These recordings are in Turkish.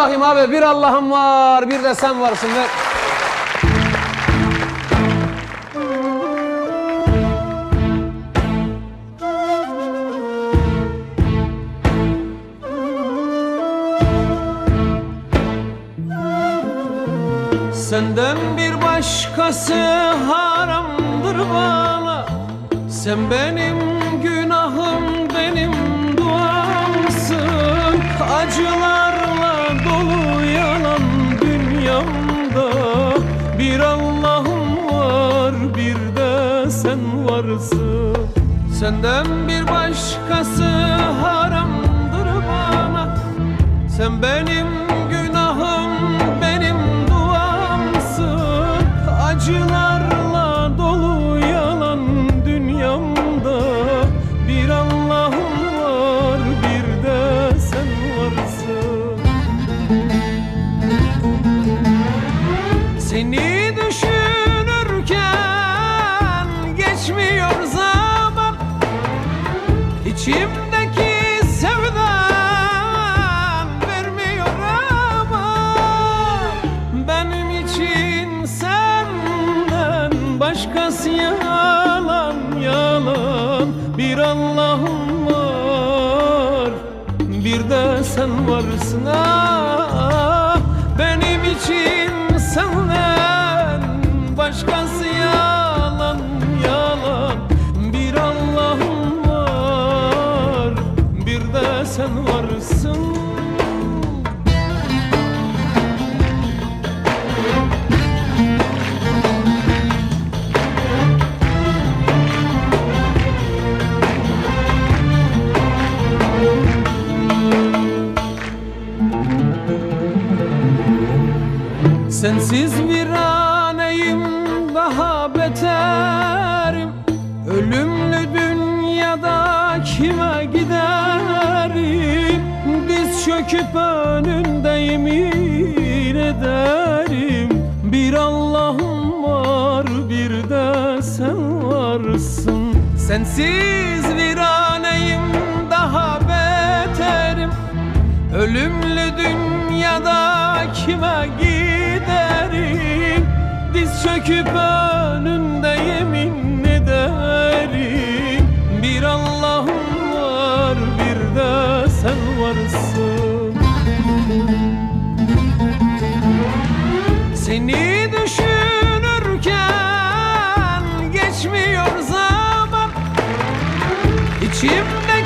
bakayım abi bir Allah'ım var bir de sen varsın ver. Senden bir başkası haramdır bana Sen benim Senden bir başkası haramdır bana. Sen benim günahım, benim duamsın. Acılarla dolu yalan dünyamda. Bir Allah'ım var, bir de sen varsın. Seni başkası yalan yalan. Bir Allah'ım var. Bir de sen varsın ah. Benim için senden başkası Sensiz viraneyim daha beterim. Ölümlü dünyada kime giderim? Diz çöküp önünde yemin ederim. Bir Allah'ım var bir de sen varsın. Sensiz viraneyim Diz çöküp önünde yemin ederim. Bir Allah'ım var bir de sen varsın. Seni düşünürken geçmiyor zaman. İçimdeki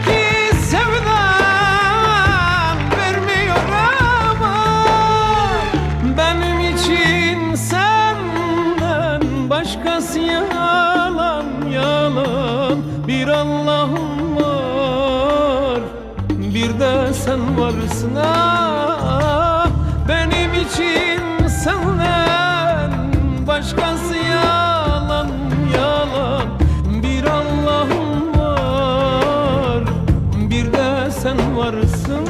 Bir Allah'ım var Bir de sen varsın. Ah Benim için senden Başkası yalan yalan. Bir Allah'ım var Bir de sen varsın.